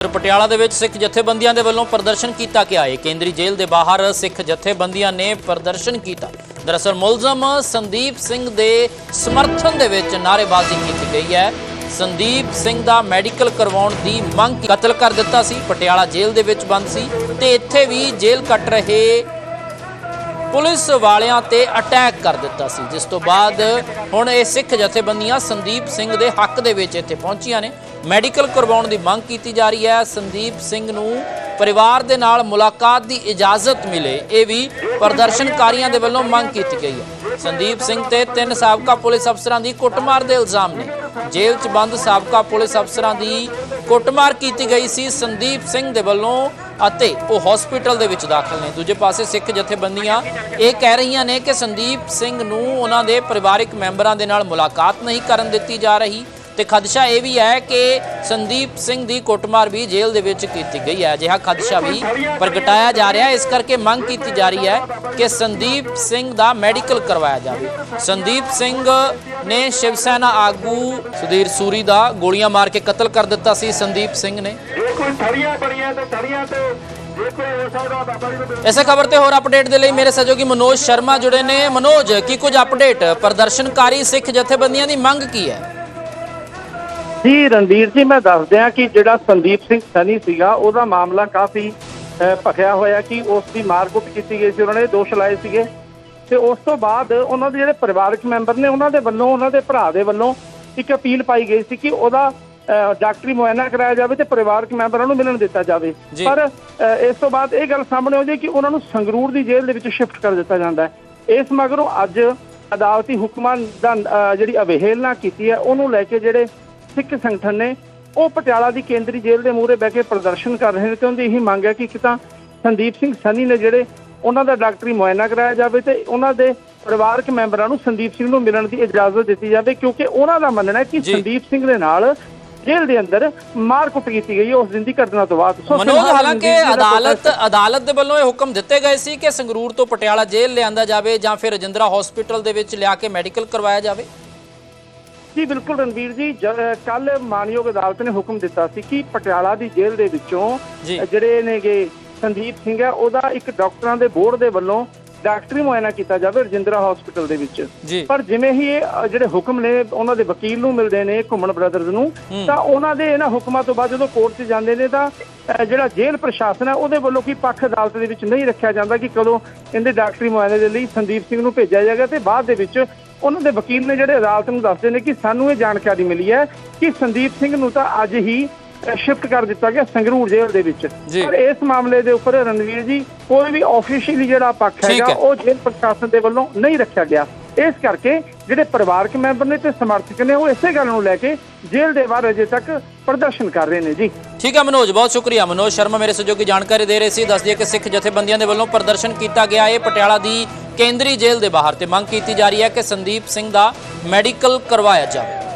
ਪਟਿਆਲਾ ਦੇ ਵਿੱਚ ਸਿੱਖ ਜਥੇਬੰਦੀਆਂ ਦੇ ਵੱਲੋਂ ਪ੍ਰਦਰਸ਼ਨ ਕੀਤਾ ਗਿਆ। ਹੈ ਕੇਂਦਰੀ ਜੇਲ੍ਹ ਦੇ ਬਾਹਰ ਸਿੱਖ ਜਥੇਬੰਦੀਆਂ ਨੇ ਪ੍ਰਦਰਸ਼ਨ ਕੀਤਾ। ਦਰਅਸਲ ਮੁਲਜ਼ਮ ਸੰਦੀਪ ਸਿੰਘ ਦੇ ਸਮਰਥਨ ਦੇ ਵਿੱਚ ਨਾਅਰੇਬਾਜ਼ੀ ਕੀਤੀ ਗਈ ਹੈ। ਸੰਦੀਪ ਸਿੰਘ ਦਾ ਮੈਡੀਕਲ ਕਰਵਾਉਣ ਦੀ ਮੰਗ ਕਤਲ ਕਰ ਦਿੱਤਾ ਸੀ। ਪਟਿਆਲਾ ਜੇਲ੍ਹ ਦੇ ਵਿੱਚ ਬੰਦ ਸੀ ਤੇ ਇੱਥੇ ਵੀ ਜੇਲ੍ਹ ਕੱਟ ਰਹੇ ਪੁਲਿਸ ਵਾਲਿਆਂ ਤੇ ਅਟੈਕ ਕਰ ਦਿੱਤਾ ਸੀ, ਜਿਸ ਤੋਂ ਬਾਅਦ ਹੁਣ ਇਹ ਸਿੱਖ ਜਥੇਬੰਦੀਆਂ ਸੰਦੀਪ ਸਿੰਘ ਦੇ ਹੱਕ ਦੇ ਵਿੱਚ ਇੱਥੇ ਪਹੁੰਚੀਆਂ ਨੇ। ਮੈਡੀਕਲ ਕਰਵਾਉਣ ਦੀ ਮੰਗ ਕੀਤੀ ਜਾ ਰਹੀ ਹੈ। ਸੰਦੀਪ ਸਿੰਘ ਨੂੰ ਪਰਿਵਾਰ ਦੇ ਨਾਲ ਮੁਲਾਕਾਤ ਦੀ ਇਜਾਜ਼ਤ ਮਿਲੇ, ਇਹ ਵੀ ਪ੍ਰਦਰਸ਼ਨਕਾਰੀਆਂ ਦੇ ਵੱਲੋਂ ਮੰਗ ਕੀਤੀ ਗਈ ਹੈ। ਸੰਦੀਪ ਸਿੰਘ ਤੇ ਤਿੰਨ ਸਾਬਕਾ ਪੁਲਿਸ ਅਫਸਰਾਂ ਦੀ ਕੁੱਟਮਾਰ ਦੇ ਇਲਜ਼ਾਮ ਨੇ। ਜੇਲ੍ਹ 'ਚ ਬੰਦ ਸਾਬਕਾ ਪੁਲਿਸ ਅਫਸਰਾਂ ਦੀ ਕੁੱਟਮਾਰ ਕੀਤੀ ਗਈ ਸੀ। ਸੰਦੀਪ ਸਿੰਘ ਦੇ ਵੱਲੋਂ ਅਤੇ ਉਹ ਹਸਪੀਟਲ ਦੇ ਵਿੱਚ ਦਾਖਲ ਨੇ। ਦੂਜੇ ਪਾਸੇ ਸਿੱਖ ਜਥੇਬੰਦੀਆਂ ਇਹ ਕਹਿ ਰਹੀਆਂ ਨੇ ਕਿ ਸੰਦੀਪ ਸਿੰਘ ਨੂੰ ਉਹਨਾਂ ਦੇ ਪਰਿਵਾਰਕ ਮੈਂਬਰਾਂ ਦੇ ਨਾਲ ਮੁਲਾਕਾਤ ਨਹੀਂ ਕਰਨ ਦਿੱਤੀ ਜਾ ਰਹੀ ਤੇ ਖਦਸ਼ਾ ਇਹ ਵੀ ਹੈ ਕਿ ਸੰਦੀਪ ਸਿੰਘ ਦੀ ਕੁੱਟਮਾਰ ਵੀ ਜੇਲ੍ਹ ਦੇ ਵਿੱਚ ਕੀਤੀ ਗਈ ਹੈ। ਅਜਿਹਾ ਖਦਸ਼ਾ ਵੀ ਪ੍ਰਗਟਾਇਆ ਜਾ ਰਿਹਾ ਹੈ। ਇਸ ਕਰਕੇ ਮੰਗ ਕੀਤੀ ਜਾ ਰਹੀ ਹੈ ਕਿ ਸੰਦੀਪ ਸਿੰਘ ਦਾ ਮੈਡੀਕਲ ਕਰਵਾਇਆ ਜਾਵੇ। ਸੰਦੀਪ ਸਿੰਘ ਨੇ ਸ਼ਿਵ ਸੈਨਾ ਆਗੂ ਸੁਧੀਰ ਸੂਰੀ ਦਾ ਗੋਲੀਆਂ ਮਾਰ ਕੇ ਕਤਲ ਕਰ ਦਿੱਤਾ ਸੀ। ਸੰਦੀਪ ਸਿੰਘ ਨੇ ਕੋਈ ਥੜੀਆਂ ਬਣੀਆਂ ਤੇ ਥੜੀਆਂ ਤੇ ਜੇ ਕੋਈ ਹੋ ਸਕਦਾ ਬਾਬਾ ਜੀ ਨੂੰ ਇਸੇ ਖਬਰ ਤੇ ਹੋਰ ਅਪਡੇਟ ਦੇ ਲਈ ਮੇਰੇ ਸਹਿਯੋਗੀ ਮਨੋਜ ਸ਼ਰਮਾ ਜੁੜੇ ਨੇ। ਮਨੋਜ ਕੀ ਕੁਝ ਅਪਡੇਟ ਪ੍ਰਦਰਸ਼ਨਕਾਰੀ ਸਿੱਖ ਜਥੇਬੰਦੀਆਂ ਦੀ ਮੰਗ ਕੀ ਹੈ? ਜੀ ਰਣਵੀਰ ਜੀ ਮੈਂ ਦੱਸ ਦਿਆਂ ਕਿ ਜਿਹੜਾ ਸੰਦੀਪ ਸਿੰਘ ਸਨੀ ਸੀਗਾ ਉਹਦਾ ਮਾਮਲਾ ਕਾਫੀ ਭਖਿਆ ਹੋਇਆ ਕਿ ਉਸ ਦੀ ਮਾਰਕੁੱਟ ਕੀਤੀ ਗਈ ਸੀ ਉਹਨਾਂ ਨੇ ਦੋਸ਼ ਲਾਏ ਸੀਗੇ। ਤੇ ਉਸ ਤੋਂ ਬਾਅਦ ਉਹਨਾਂ ਦੇ ਜਿਹੜੇ ਪਰਿਵਾਰਕ ਮੈਂਬਰ ਨੇ ਉਹਨਾਂ ਦੇ ਵੱਲੋਂ ਉਹਨਾਂ ਦੇ ਭਰਾ ਦੇ ਵੱਲੋਂ ਇੱਕ ਅਪੀਲ ਪਾਈ ਗਈ ਸੀ ਕਿ ਉਹਦਾ ਡਾਕਟਰੀ ਮੁਆਇਨਾ ਕਰਾਇਆ ਜਾਵੇ ਤੇ ਪਰਿਵਾਰਕ ਮੈਂਬਰਾਂ ਨੂੰ ਮਿਲਣ ਦਿੱਤਾ ਜਾਵੇ। ਪਰ ਇਸ ਤੋਂ ਬਾਅਦ ਇਹ ਗੱਲ ਸਾਹਮਣੇ ਆਉਂਦੀ ਹੈ ਕਿ ਉਹਨਾਂ ਨੂੰ ਸੰਗਰੂਰ ਦੀ ਜੇਲ੍ਹ ਦੇ ਵਿੱਚ ਸ਼ਿਫਟ ਕਰ ਦਿੱਤਾ ਜਾਂਦਾ ਹੈ ਇਸ ਮਗਰੋਂ ਅੱਜ ਅਦਾਲਤੀ ਹੁਕਮਾਂ ਦਾ ਜਿਹੜੀ ਅਵਹੇਲਨਾ ਕੀਤੀ ਹੈ ਉਹਨੂੰ ਲੈ ਕੇ ਜਿਹੜੇ ਸਿੱਖ ਸੰਗਠਨ ਨੇ ਉਹ ਪਟਿਆਲਾ ਦੀ ਕੇਂਦਰੀ ਜੇਲ੍ਹ ਦੇ ਮੂਹਰੇ ਬਹਿ ਕੇ ਪ੍ਰਦਰਸ਼ਨ ਕਰ ਰਹੇ ਨੇ ਤੇ ਉਹਦੀ ਇਹੀ ਮੰਗ ਹੈ ਕਿ ਇੱਕ ਤਾਂ ਸੰਦੀਪ ਸਿੰਘ ਸਨੀ ਨੇ ਜਿਹੜੇ ਉਹਨਾਂ ਦਾ ਡਾਕਟਰੀ ਮੁਆਇਨਾ ਕਰਾਇਆ ਜਾਵੇ ਤੇ ਉਹਨਾਂ ਦੇ ਪਰਿਵਾਰਕ ਮੈਂਬਰਾਂ ਨੂੰ ਸੰਦੀਪ ਸਿੰਘ ਨੂੰ ਮਿਲਣ ਦੀ ਇਜਾਜ਼ਤ ਦਿੱਤੀ ਜਾਵੇ ਕਿਉਂਕਿ ਉਹਨਾਂ ਦਾ ਮੰਨਣਾ ਹੈ ਕਿ। ਸੰਦੀਪ ਸਿੰਘ ਦੇ ਨਾਲ ਜੇਲ੍ਹ ਦੇ ਅੰਦਰ ਮਾਰ ਕੁੱਟ ਕੀਤੀ ਗਈ ਉਸ ਦਿਨ ਦੀ ਘਟਨਾ ਤੋਂ ਬਾਅਦ। ਸੋ ਮਨੋਜ ਹਾਲਾਂਕਿ ਅਦਾਲਤ ਅਦਾਲਤ ਦੇ ਵੱਲੋਂ ਇਹ ਹੁਕਮ ਦਿੱਤੇ ਗਏ ਸੀ ਕਿ ਸੰਗਰੂਰ ਤੋਂ ਪਟਿਆਲਾ ਜੇਲ੍ਹ ਲਿਆਂਦਾ ਜਾਵੇ ਜਾਂ ਫਿਰ ਰਜਿੰਦਰਾ ਹਸਪੀਟਲ ਦੇ ਵਿੱਚ ਲਿਆ ਕੇ ਮੈਡੀਕਲ ਕਰਵਾਇਆ ਜਾਵੇ। ਜੀ ਬਿਲਕੁਲ ਰਣਵੀਰ ਜੀ ਕੱਲ ਮਾਨਯੋਗ ਅਦਾਲਤ ਨੇ ਹੁਕਮ ਦਿੱਤਾ ਸੀ ਕਿ ਪਟਿਆਲਾ ਦੀ ਜੇਲ੍ਹ ਦੇ ਵਿੱਚੋਂ ਜਿਹੜੇ ਨੇਗੇ ਸੰਦੀਪ ਸਿੰਘ ਹੈ ਉਹਦਾ ਇੱਕ ਡਾਕਟਰਾਂ ਦੇ ਬੋਰਡ ਦੇ ਵੱਲੋਂ ਡਾਕਟਰੀ ਮੁਆਇਨਾ ਕੀਤਾ ਜਾਵੇ ਰਜਿੰਦਰਾ ਹਸਪੀਟਲ ਦੇ ਵਿੱਚ ਪਰ ਜਿਵੇਂ ਹੀ ਇਹ ਜਿਹੜੇ ਹੁਕਮ ਨੇ ਉਹਨਾਂ ਦੇ ਵਕੀਲ ਨੂੰ ਮਿਲਦੇ ਨੇ ਘੁੰਮਣ ਬ੍ਰਦਰਜ਼ ਨੂੰ। ਤਾਂ ਉਹਨਾਂ ਦੇ ਇਹਨਾਂ ਹੁਕਮਾਂ ਤੋਂ ਬਾਅਦ ਜਦੋਂ ਕੋਰਟ 'ਚ ਜਾਂਦੇ ਨੇ ਤਾਂ ਜਿਹੜਾ ਜੇਲ੍ਹ ਪ੍ਰਸ਼ਾਸਨ ਹੈ ਉਹਦੇ ਵੱਲੋਂ ਕੀ ਪੱਖ ਅਦਾਲਤ ਦੇ ਵਿੱਚ ਨਹੀਂ ਰੱਖਿਆ ਜਾਂਦਾ ਕਿ ਕਦੋਂ ਇਹਦੇ ਡਾਕਟਰੀ ਮੁਆਇਨੇ ਦੇ ਲਈ ਸੰਦੀਪ ਸਿੰਘ ਨੂੰ ਭੇਜਿਆ ਜਾਏਗਾ ਤੇ ਬਾਅਦ ਦੇ ਵਿੱਚ ਉਹਨਾਂ ਦੇ ਵਕੀਲ ਨੇ ਜਿਹੜੇ ਅਦਾਲਤ ਨੂੰ ਦੱਸਦੇ ਨੇ ਕਿ ਸਾਨੂੰ ਇਹ ਜਾਣਕਾਰੀ ਮਿਲੀ ਹੈ ਕਿ ਸੰਦੀਪ ਸਿੰਘ ਨੂੰ ਤਾਂ ਅੱਜ ਹੀ ਸ਼ਿਫਟ ਕਰ ਦਿੱਤਾ ਗਿਆ ਸੰਗਰੂਰ ਜੇਲ੍ਹ ਦੇ ਵਿੱਚ। ਪਰ ਇਸ ਮਾਮਲੇ ਦੇ ਉੱਪਰ ਰਣਵੀਰ ਜੀ ਕੋਈ ਵੀ ਆਫੀਸ਼ੀਅਲੀ ਜਿਹੜਾ ਪੱਖ ਹੈਗਾ। ਉਹ ਜੇਲ੍ਹ ਪ੍ਰਸ਼ਾਸਨ ਦੇ ਵੱਲੋਂ ਨਹੀਂ ਰੱਖਿਆ ਗਿਆ। ਇਸ ਕਰਕੇ ਜਿਹੜੇ ਪਰਿਵਾਰਕ ਮੈਂਬਰ ਨੇ ਤੇ ਸਮਰਥਕ ਨੇ ਉਹ ਇਸੇ ਗੱਲ ਨੂੰ ਲੈ ਕੇ ਜੇਲ੍ਹ ਦੇ ਬਾਹਰ ਅਜੇ ਤੱਕ ਪ੍ਰਦਰਸ਼ਨ ਕਰ ਰਹੇ ਨੇ ਜੀ। ਠੀਕ ਹੈ ਮਨੋਜ ਬਹੁਤ ਸ਼ੁਕਰੀਆ ਮਨੋਜ ਸ਼ਰਮਾ ਮੇਰੇ ਸਹਿਯੋਗੀ ਜਾਣਕਾਰੀ ਦੇ ਰਹੇ ਸੀ। ਦੱਸ ਦਈਏ ਕਿ ਸਿੱਖ ਜਥੇਬੰਦੀਆਂ ਦੇ ਵੱਲੋਂ ਪ੍ਰਦਰਸ਼ਨ ਕੀਤਾ ਗਿਆ। ਹੈ ਪਟਿਆਲਾ ਦੀ ਕੇਂਦਰੀ ਜੇਲ੍ਹ ਦੇ ਬਾਹਰ ਤੇ ਮੰਗ ਕੀਤੀ ਜਾ ਰਹੀ ਹੈ ਕਿ ਸੰਦੀਪ ਸਿੰਘ ਦਾ ਮੈਡੀਕਲ ਕਰਵਾਇਆ ਜਾਵੇ।